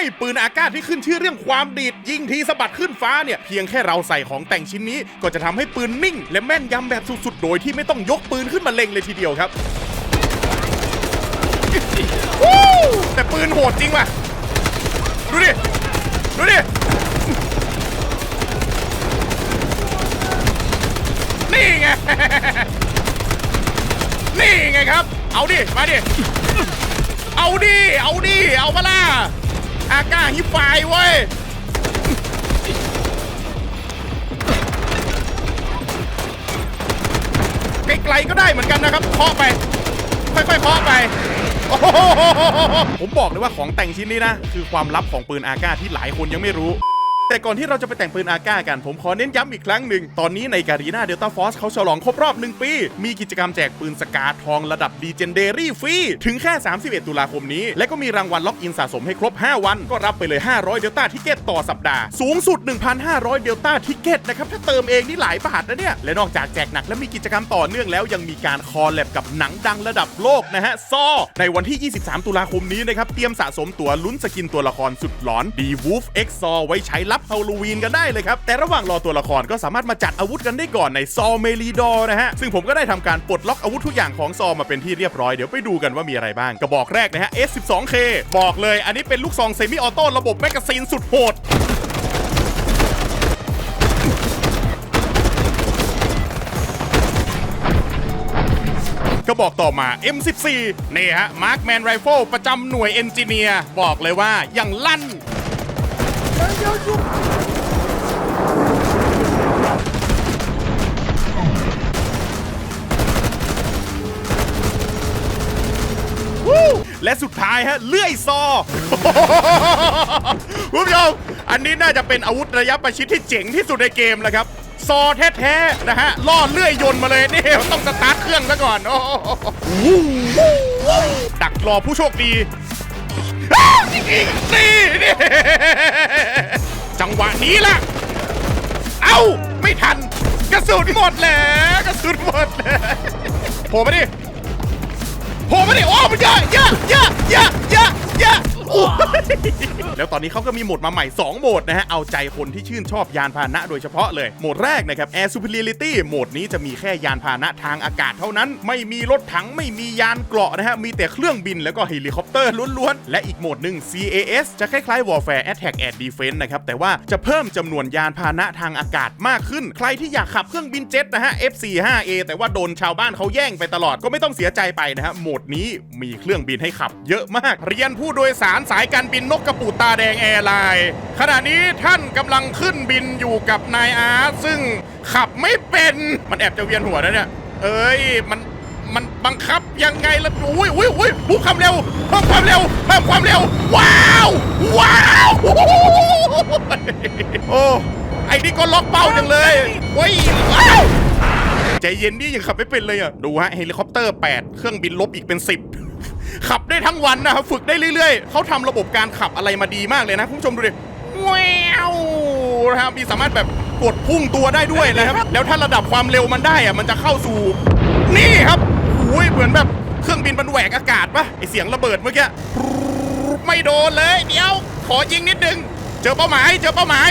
ไม่ปืนอากาศที่ขึ้นชื่อเรื่องความดีดยิงทีสะบัดขึ้นฟ้าเนี่ย เพียงแค่เราใส่ของแต่งชิ้นนี้ ก็จะทำให้ปืนนิ่ง และแม่นยำแบบสุดๆ โดยที่ไม่ต้องยกปืนขึ้นมาเล็งเลยทีเดียวครับแต่ปืนโหดจริงว่ะ ดูดิ ดูดิ นี่ไง นี่ไงครับ เอาดิ มาดิ เอาดิ เอาดิ เอามาล่ะ อาก้าฮิปายเว้ยไกลๆก็ได้เหมือนกันนะครับเคาะไป ค่อยๆเคาะไปโอ้โหผมบอกเลยว่าของแต่งชิ้นนี้นะ คือความลับของปืนอาก้าที่หลายคนยังไม่รู้ แต่ก่อนที่เราจะไปแต่งปืนอาก้ากัน ผมขอเน้นย้ำอีกครั้งหนึ่ง ตอนนี้ในการีนาเดลต้าฟอสเขาฉลองครบรอบ 1 ปี มีกิจกรรมแจกปืนสกาทองระดับดีเจนเดอรี่ฟรี ถึงแค่ 31 ตุลาคมนี้ และก็มีรางวัลล็อกอินสะสมให้ครบ 5 วัน ก็รับไปเลย 500 เดลต้าทิเกตต่อสัปดาห์ สูงสุด 1,500 เดลต้าทิเกตนะครับ ถ้าเติมเองนี่หลายบาทนะเนี่ย และนอกจากแจกหนักและมีกิจกรรมต่อเนื่องแล้วยังมีการคอลแลบกับหนังดังระดับโลกนะฮะซอในวันที่ 23 ตุลาคมนี้นะครับเตรียมสะสมตั๋วลุ้นสกินตัวละครสุดหลอน The Wolf X ไว้ใช้รับฮาโลวีนกันได้เลยครับ แต่ระหว่างรอตัวละครก็สามารถมาจัดอาวุธกันได้ก่อนในซอเมลีดอนะฮะ ซึ่งผมก็ได้ทำการปลดล็อกอาวุธทุกอย่างของซอมาเป็นที่เรียบร้อย เดี๋ยวไปดูกันว่ามีอะไรบ้าง กระบอกแรกนะฮะ S12K บอกเลยอันนี้เป็นลูกซองเซมิออโต้ระบบแมกกาซีนสุดโหดก็บอกต่อมา M14 นี่ฮะ Markman Rifle ประจำหน่วยเอนจิเนียร์บอกเลยว่าอย่างลั่น และสุดท้ายฮะ เลื่อยซอคุณผู้ชมอันนี้น่าจะเป็นอาวุธระยะประชิดที่เจ๋งที่สุดในเกมแล้วครับ ซอแท้ๆนะฮะล่อเลื่อยยนต์มาเลยนี่ต้องสตาร์ทเครื่องซะก่อนโอ้ดักรอผู้โชคดี นี่นี่จังหวะนี้ล่ะ เอ้า ไม่ทัน กระสุนหมดแล้วกระสุนหมดแล้วโผล่มาดิโผล่มาดิโอ้มันเยอะเยอะเยอะเยอะเยอะเยอะ โอ้ยแล้วตอนนี้เขาก็มีโหมดมาใหม่ 2 โหมดนะฮะ เอาใจคนที่ชื่นชอบยานพาหนะโดยเฉพาะเลย โหมดแรกนะครับ Air Superiority โหมดนี้จะมีแค่ยานพาหนะทางอากาศเท่านั้น ไม่มีรถถังไม่มียานเกราะนะฮะ มีแต่เครื่องบินแล้วก็เฮลิคอปเตอร์ล้วนๆ และอีกโหมดหนึ่ง CAS จะคล้ายๆ Warfare Attack and Defense นะครับ แต่ว่าจะเพิ่มจำนวนยานพาหนะทางอากาศมากขึ้น ใครที่อยากขับเครื่องบินเจ็ตนะฮะ F45A แต่ว่าโดนชาวบ้านเขาแย่งไปตลอดก็ไม่ต้องเสียใจไปนะฮะโหมดนี้มีเครื่องบินให้ขับ เยอะมากเรียนผู้โดยสารสายการบินนกกระปูตาแดงแอร์ไลน์ขณะนี้ท่านกำลังขึ้นบินอยู่กับนายอาร์ตซึ่งขับไม่เป็นมันแอบจะเวียนหัวนะเนี่ย เอ้ยมันมันบังคับยังไงล่ะอุ้ยอุ้ยอุ้ยเพิ่มความเร็วเพิ่มความเร็วเพิ่มความเร็ว ว้าว ว้าวโอ้ไอ้นี่ก็ล็อกเป้าจังเลยเว้ยว้าวใจเย็นดิยังขับไม่เป็นเลยอะ ดูฮะเฮลิคอปเตอร์ 8 เครื่องบินลบอีกเป็น 10 ขับได้ทั้งวันนะครับฝึกได้เรื่อยๆ เขาทำระบบการขับอะไรมาดีมากเลยนะคุณผู้ชมดูดิแววนะครับมีสามารถแบบกดพุ่งตัวได้ด้วยนะครับ แล้วถ้าระดับความเร็วมันได้อะมันจะเข้าสู่ นี่ครับอุ้ยเหมือนแบบเครื่องบินมันแหวกอากาศปะไอเสียงระเบิดเมื่อกี้ไม่โดนเลย เดี๋ยว ขอยิงนิดนึง เจอเป้าหมายเจอเป้าหมาย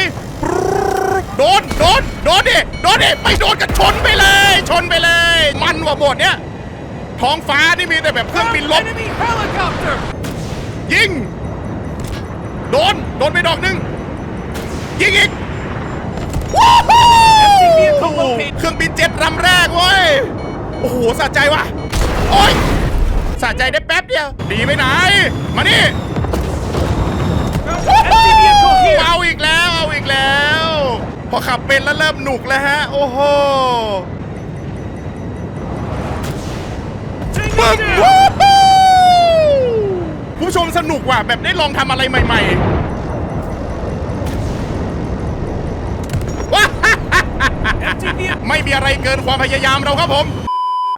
โดนโดนโดนดิโดนดิไม่โดนกันชนไปเลย ชนไปเลย มันว่ะหมดเนี้ย ท้องฟ้านี่มีแต่แบบเครื่องบินลบ Enemy helicopter! ยิง โดน โดนไปดอกหนึ่งยิงอีกว้าวเครื่องบินเจ็ตลำแรกเว้ย โอ้โหสะใจว่ะ โอ้ยสะใจได้แป๊บเดียวดีไปไหน มานี่ Enemy vehicle here! เอาอีกแล้ว เอาอีกแล้ว พอขับเป็นแล้วเริ่มหนุกแล้วฮะ โอ้โห ปึ้ it ง down! วู้ฮู้คุณผู้ชมสนุกว่ะแบบได้ลองทำอะไรใหม่ๆว้า Empty vehicle! ไม่มีอะไรเกินความพยายามเราครับผม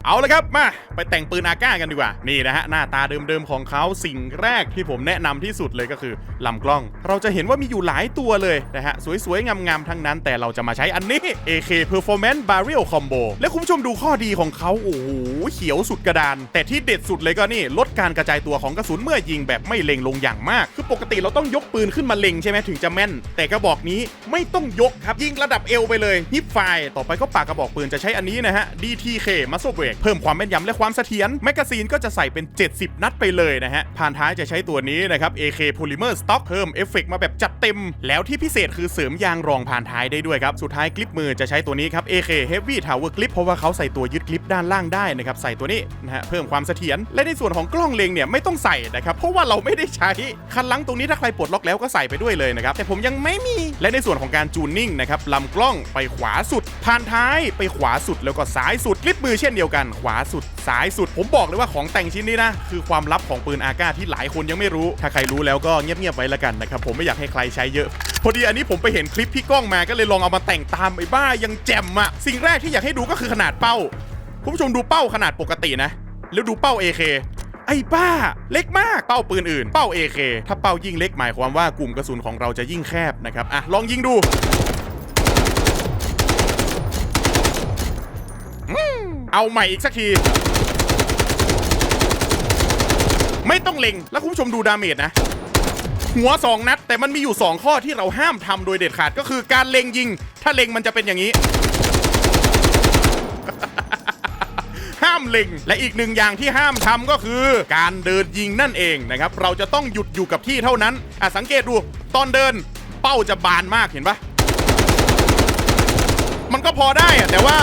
เอาเลยครับมา ไปแต่งปืนอาก้ากันดีกว่า นี่นะฮะหน้าตาเดิมๆของเขาสิ่งแรกที่ผมแนะนำที่สุดเลยก็คือลำกล้อง เราจะเห็นว่ามีอยู่หลายตัวเลยนะฮะสวยๆงามๆทั้งนั้น แต่เราจะมาใช้อันนี้ AK Performance Barrel Combo และคุณผู้ชมดูข้อดีของเขาโอ้โหเขียวสุดกระดาน แต่ที่เด็ดสุดเลยก็นี่ลดการกระจายตัวของกระสุนเมื่อยิงแบบไม่เล็งลงอย่างมาก คือปกติเราต้องยกปืนขึ้นมาเล็งใช่ไหมถึงจะแม่น แต่กระบอกนี้ไม่ต้องยกครับยิงระดับเอวไปเลยฮิปไฟต่อไปก็ปากกระบอกปืนจะใช้อันนี้นะฮะ DTK Muscle Brake เพิ่มความแม่นยำและความความเสถียรแมกกาซีนก็จะใส่เป็น 70 นัดไปเลยนะฮะผ่านท้ายจะใช้ตัวนี้นะครับ AK Polymer Stock เพิ่มเอฟเฟกต์มาแบบจัดเต็ม แล้วที่พิเศษคือเสริมยางรองผ่านท้ายได้ด้วยครับ สุดท้ายกลิปมือจะใช้ตัวนี้ครับ AK Heavy Tower Clip เพราะว่าเขาใส่ตัวยึดกลิปด้านล่างได้นะครับใส่ตัวนี้นะฮะเพิ่มความเสถียรและในส่วนของกล้องเลงเนี่ยไม่ต้องใส่นะครับเพราะว่าเราไม่ได้ใช้คันลังตรงนี้ถ้าใครปลดล็อกแล้วก็ใส่ไปด้วยเลยนะครับแต่ผมยังไม่มีและในส่วนของการจูนนิ่งนะครับลำกล้องไปขวาสุด ผ่านท้ายไปขวาสุดแล้วก็ซ้ายสุดกลิปมือเช่นเดียวกัน ขวาสุดซ้ายสุด ผมบอกเลยว่าของแต่งชิ้นนี้นะ คือความลับของปืนอาก้าที่หลายคนยังไม่รู้ ถ้าใครรู้แล้วก็เงียบๆไว้ละกันนะครับผมไม่อยากให้ใครใช้เยอะ พอดีอันนี้ผมไปเห็นคลิปพี่ก้องมาก็เลยลองเอามาแต่งตามไอ้บ้ายังแจ่มอะสิ่งแรกที่อยากให้ดูก็คือขนาดเป้าคุณผู้ชมดูเป้าขนาดปกตินะ แล้วดูเป้า AK ไอ้บ้า เล็กมากเป้าปืนอื่น เป้า AK ถ้าเป้ายิ่งเล็กหมายความว่ากลุ่มกระสุนของเราจะยิ่งแคบนะครับอะลองยิงดูอืม เอาใหม่อีกสักที ไม่ต้องเล็ง แล้วคุณผู้ชมดูดาเมจนะ หัว 2 นัด แต่มันมีอยู่ 2 ข้อที่เราห้ามทำโดยเด็ดขาดก็คือการเล็งยิง ถ้าเล็งมันจะเป็นอย่างนี้ ห้ามเล็ง และอีกหนึ่งอย่างที่ห้ามทำก็คือ การเดินยิงนั่นเองนะครับ เราจะต้องหยุดอยู่กับที่เท่านั้นอะสังเกตดูตอนเดินเป้าจะบานมากเห็นปะมันก็พอได้อะแต่ว่า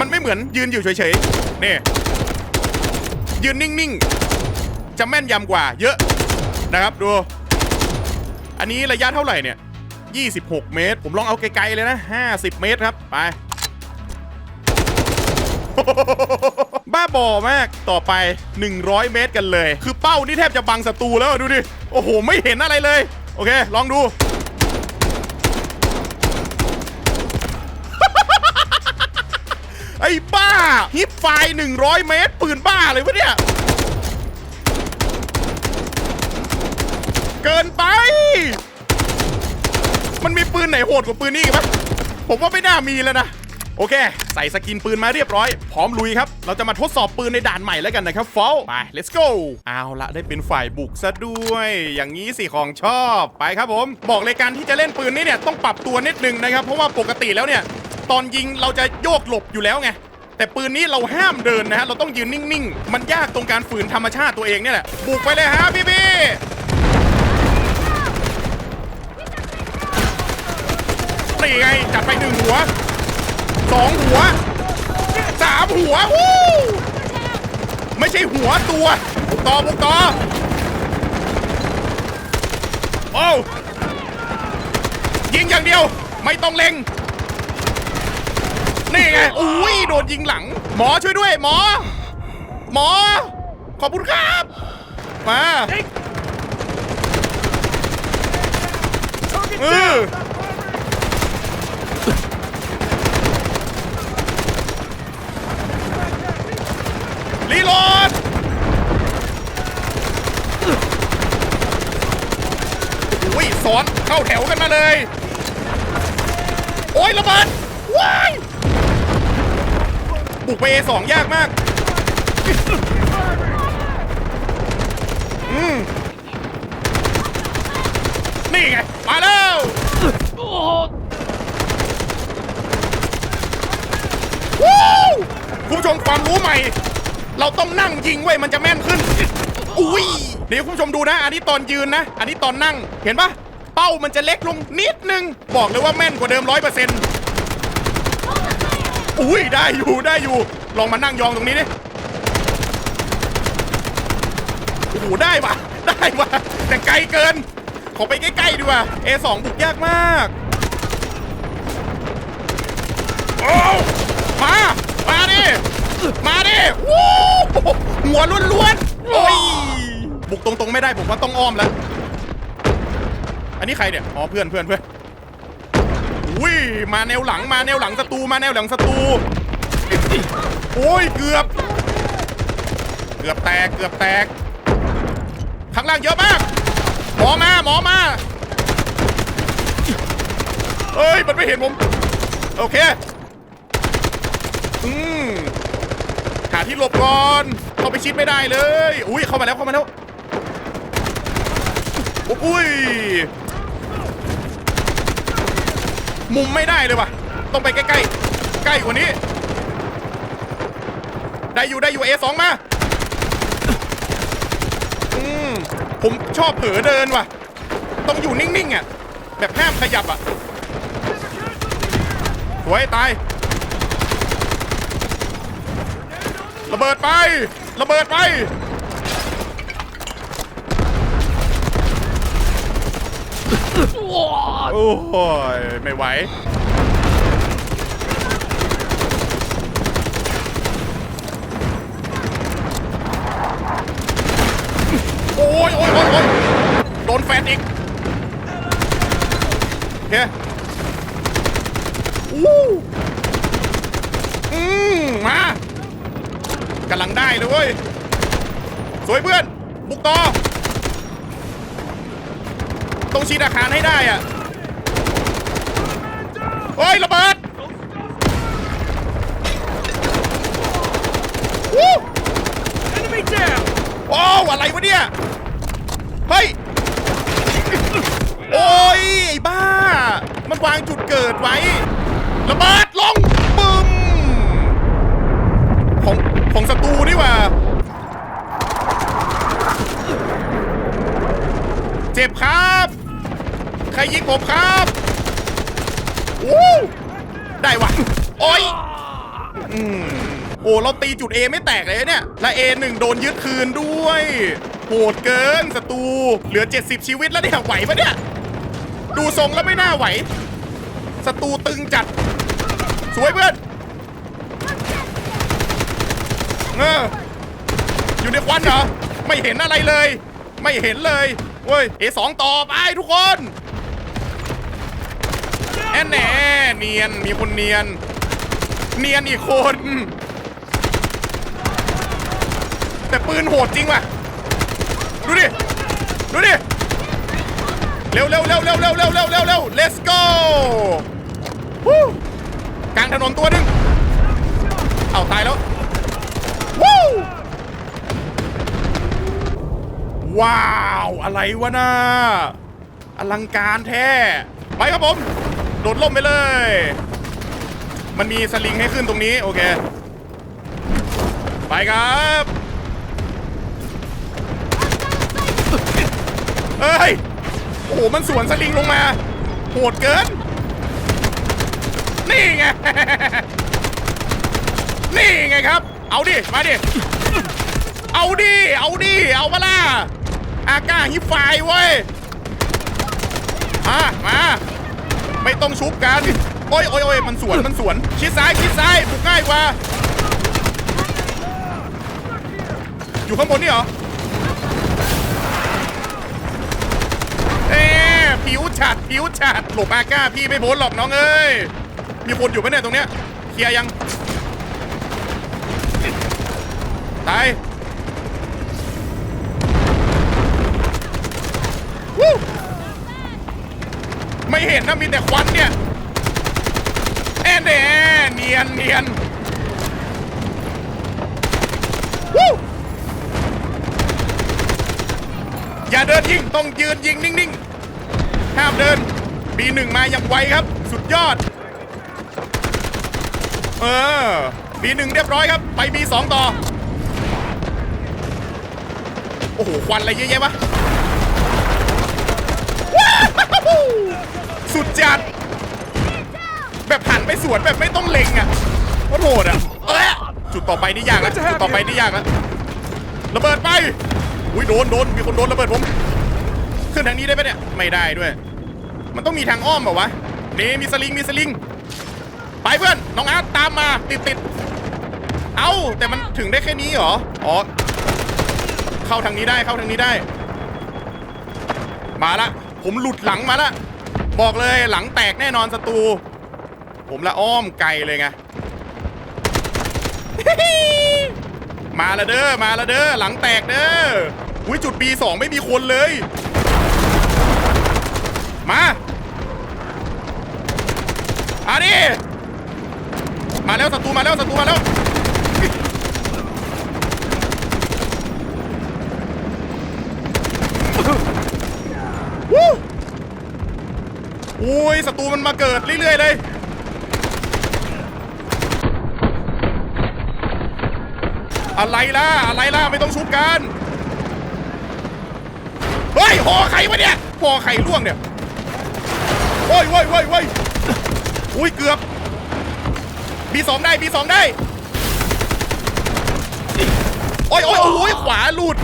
มันไม่เหมือนยืนอยู่เฉยๆนี่ยืนนิ่งๆ จะแม่นยำกว่า เยอะนะครับดู อันนี้ระยะเท่าไหร่เนี่ย 26 เมตร ผมลองเอาไกลๆเลยนะ 50 เมตรครับ ไป บ้าบอมากต่อไป 100 เมตรกันเลย คือเป้านี่แทบจะบังศัตรูแล้วดูดิ โอ้โห ไม่เห็นอะไรเลย โอเค ลองดู ฮิปไฟ100 เมตร ปืนบ้าเลยวะเนี่ย เกินไป มันมีปืนไหนโหดกว่าปืนนี้อีกไหมผมว่าไม่น่ามีแล้วนะ โอเค ใส่สกินปืนมาเรียบร้อย พร้อมลุยครับ เราจะมาทดสอบปืนในด่านใหม่แล้วกันนะครับฟอลไป let's go เอาละได้เป็นฝ่ายบุกซะด้วย อย่างนี้สิของชอบไปครับผม บอกเลยการที่จะเล่นปืนนี้เนี่ยต้องปรับตัวนิดนึงนะครับ เพราะว่าปกติแล้วเนี่ยตอนยิงเราจะโยกหลบอยู่แล้วไง แต่ปืนนี้เราห้ามเดินนะฮะเราต้องยืนนิ่งๆ มันยากตรงการฝืนธรรมชาติตัวเองเนี่ยแหละบุกไปเลยฮะพี่พี่นี่ไงจัดไปหนึ่งหัวสองหัวสามหัววู้ไม่ใช่หัวตัวบุกต่อบุกต่อโอ้ยิงอย่างเดียวไม่ต้องเล็ง นี่ไงอุ้ยโดนยิงหลัง หมอช่วยด้วย หมอ หมอ ขอบคุณครับ มาเออรีโหลดอุ้ยสอนเข้าแถวกันมาเลย โอ้ยระเบิดว้าย บุกไป A2 ยากมาก อืมนี่ไง มาแล้ววู้คุณผู้ชมความรู้ใหม่ เราต้องนั่งยิงเว้ยมันจะแม่นขึ้น อุ้ยเดี๋ยวคุณผู้ชมดูนะ อันนี้ตอนยืนนะ อันนี้ตอนนั่ง เห็นปะเป้ามันจะเล็กลงนิดนึง บอกเลยว่าแม่นกว่าเดิมร้อยเปอร์เซ็นต์ อุ้ยได้อยู่ได้อยู่ ลองมานั่งยองตรงนี้ดิโอ้โหได้ปะได้ปะแต่ไกลเกิน ขอไปใกล้ๆดีกว่า A2 บุกยากมากโอ้มา มาดิ มาดิวู้หัวล้วนๆโอ้ยบุกตรงๆไม่ได้ผมว่าต้องอ้อมแล้ว อันนี้ใครเนี่ย อ๋อเพื่อนเพื่อนเพื่อน อุ้ยมาแนวหลังมาแนวหลังศัตรูมาแนวหลังศัตรูโอ้ยเกือบ เกือบแตกเกือบแตกข้างล่างเยอะมาก หมอมาหมอมาเอ้ยมันไม่เห็นผม โอเค อืมหาที่หลบก่อนเข้าไปชิดไม่ได้เลย อุ้ยเข้ามาแล้วเข้ามาแล้ว อุ้ย มุมไม่ได้เลยว่ะ ต้องไปใกล้ๆ ใกล้กว่านี้ ได้อยู่ได้อยู่ A2 มา อืม ผมชอบเผลอเดินว่ะ ต้องอยู่นิ่งๆอะ แบบห้ามขยับอะสวยตาย ระเบิดไประเบิดไป โโอ้ยไม่ไหวโอ้ยโอ้ยโอ้ยโอ้ยโดนแฟนอีกโอเคอู้อืมมากำลังได้เลยเว้ย สวยเพื่อน บุกต่อ ต้องชีดอาคารให้ได้อะเฮ้ยระเบิดวู้ Enemy down! โอ้วอะไรวะเนี่ย เฮ้ย โอ้ยไอ้บ้า มันวางจุดเกิดไว้ ระเบิดลงปึ้ม ของของศัตรูนี่หว่า เจ็บครับ ใครยิงผมครับวู้ได้ว่ะ โอ้ย อืม โอ้ เราตี จุด A ไม่แตกเลยเนี่ย และ A1 โดนยึดคืนด้วยโหดเกินศัตรูเหลือ 70 ชีวิตแล้วเนี่ยไหวปะเนี่ย ดูทรงแล้วไม่น่าไหวศัตรูตึงจัด สวยเพื่อนเอออยู่ในควันเหรอ ไม่เห็นอะไรเลย ไม่เห็นเลยเว้ย A2 ต่อไปทุกคนแอนแหน่เนียนมีคนเนียน เนียนอีกคน แต่ปืนโหดจริงว่ะ ดูดิ ดูดิ เร็วเร็วเร็วเร็วเร็วเร็วเร็วเร็วเร็ว let's go วู้กลางถนนตัวหนึ่งเอาตายแล้ว วู้ว้าว อะไรวะน่าอลังการแท้ ไปครับผม โดดล่มไปเลย มันมีสลิงให้ขึ้นตรงนี้ โอเค ไปครับ เอ้ย โอ้โห มันสวนสลิงลงมา โหดเกิน นี่ไง นี่ไงครับ เอาดิ มาดิ เอาดิ เอาดิ เอามาล่ะอาก้าฮิปไฟเว้ยมามา ไม่ต้องชุบกัน โอ้ยโอ้ยโอ้ยมันสวน มันสวน ชิดซ้าย ชิดซ้าย บุกง่ายกว่า อยู่ข้างบนนี่เหรอ เอ๊ะ ผิวฉัดผิวฉัดหลบอาก้าพี่ไม่พ้นหรอกน้องเอ้ย มีคนอยู่ไหมเนี่ยตรงเนี้ย เคลียร์ยัง ตายวู้ไม่เห็นนะมีแต่ควันเนี่ยแอนเดเนียนเนียนวู้อย่าเดินยิง ต้องยืนยิงนิ่ง ๆ ห้ามเดินบีหนึ่งมาอย่างไวครับ สุดยอด เออบีหนึ่งเรียบร้อยครับ ไปบีสองต่อ โอ้โห ควันอะไรเยอะแยะวะว้าวสุดจัด แบบหันไปสวนแบบไม่ต้องเล็งอะโคตรโหดอะจุดต่อไปนี่ยากแล้วจุดต่อไปนี่ยากแล้วระเบิดไป อุ้ยโดนโดนมีคนโดนระเบิดผม ขึ้นทางนี้ได้ปะเนี่ย ไม่ได้ด้วย มันต้องมีทางอ้อมเปล่าวะ นี่มีสลิง มีสลิง ไปเพื่อน น้องอาร์ตตามมา ติดติด เอ้า แต่มันถึงได้แค่นี้เหรอ อ๋อ เข้าทางนี้ได้ เข้าทางนี้ได้ มาละ ผมหลุดหลังมาละ บอกเลยหลังแตกแน่นอนศัตรู ผมละอ้อมไกลเลยไง มาละเด้อ มาละเด้อ หลังแตกเด้ออุ้ยจุด B2 ไม่มีคนเลย มาอาดิมาแล้วศัตรูมาแล้วศัตรูมาแล้ววู้อุ้ยศัตรูมันมาเกิดเรื่อยๆเลยอะไรล่ะ อะไรล่ะ ไม่ต้องชุบกัน เฮ้ยห่อไข่วะเนี่ยห่อไข่ล่วงเนี่ย โอ้ยโอ้ยโอ้ยโอ้ยอุ้ยเกือบบีสองได้บีสองได้ โอ้ยโอ้ยโอ้ยขวาหลุด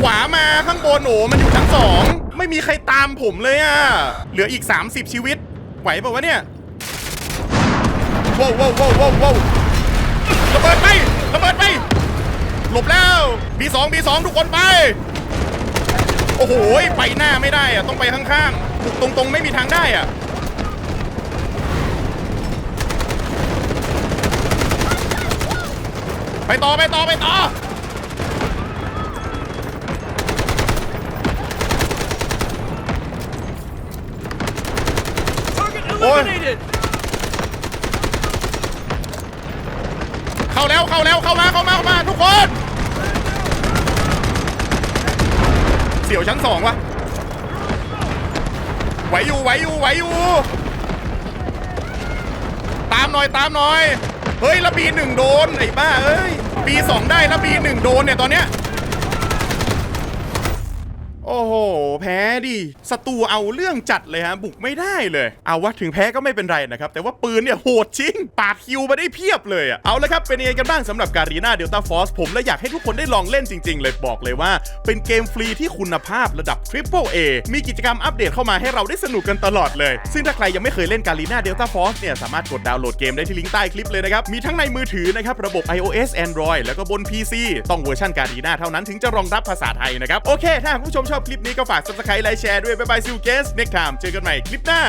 ขวามาข้างบนโอ้มันอยู่ชั้นสอง ไม่มีใครตามผมเลยอะ เหลืออีก 30 ชีวิต ไหวป่าวะเนี่ยว้วว้าวว้าวว้าวว้าวระเบิดไประเบิดไป หลบแล้วบีสองบีสองทุกคนไป โอ้โหไปหน้าไม่ได้อะต้องไปข้างๆบุกตรงๆ ไม่มีทางได้อะไปต่อไปต่อไปต่อ Target Ôi. eliminated! เข้าแล้วเข้าแล้วเข้ามาเข้ามาเข้ามาทุกคน เสี่ยวชั้นสองวะไหวอยู่ไหวอยู่ไหวอยู่ ตามหน่อยตามหน่อย เฮ้ยแล้วบีหนึ่งโดนไอ้บ้าเอ้ย ปีสองได้แล้วบีหนึ่งโดนเนี่ยตอนเนี้ย โอ้โห แพ้ดิศัตรูเอาเรื่องจัดเลยฮะ บุกไม่ได้เลย เอาว่าถึงแพ้ก็ไม่เป็นไรนะครับ แต่ว่าปืนเนี่ยโหดจริง ปาดคิวมาได้เพียบเลยอะเอาละครับ เป็นยังไงกันบ้างสำหรับการีนาเดลต้าฟอสผมและอยากให้ทุกคนได้ลองเล่นจริง ๆ เลยบอกเลยว่า เป็นเกมฟรีที่คุณภาพระดับ Triple A มีกิจกรรมอัปเดตเข้ามาให้เราได้สนุกกันตลอดเลย ซึ่งถ้าใครยังไม่เคยเล่นการีนาเดลต้าฟอสเนี่ยสามารถกดดาวน์โหลดเกมได้ที่ลิงก์ใต้คลิปเลยนะครับมีทั้งในมือถือนะครับระบบ iOS Android แล้วก็บน PC ต้องเวอร์ชันการีนาเท่านั้นถึงจะรองรับภาษาไทยนะครับโอเคถ้าผู้ชมชอบคลิปนี้ก็ฝาก subscribe ไลค์แชร์ด้วยบ๊ายบายซิวเกสเน็กไทม์เจอกันใหม่คลิปหน้า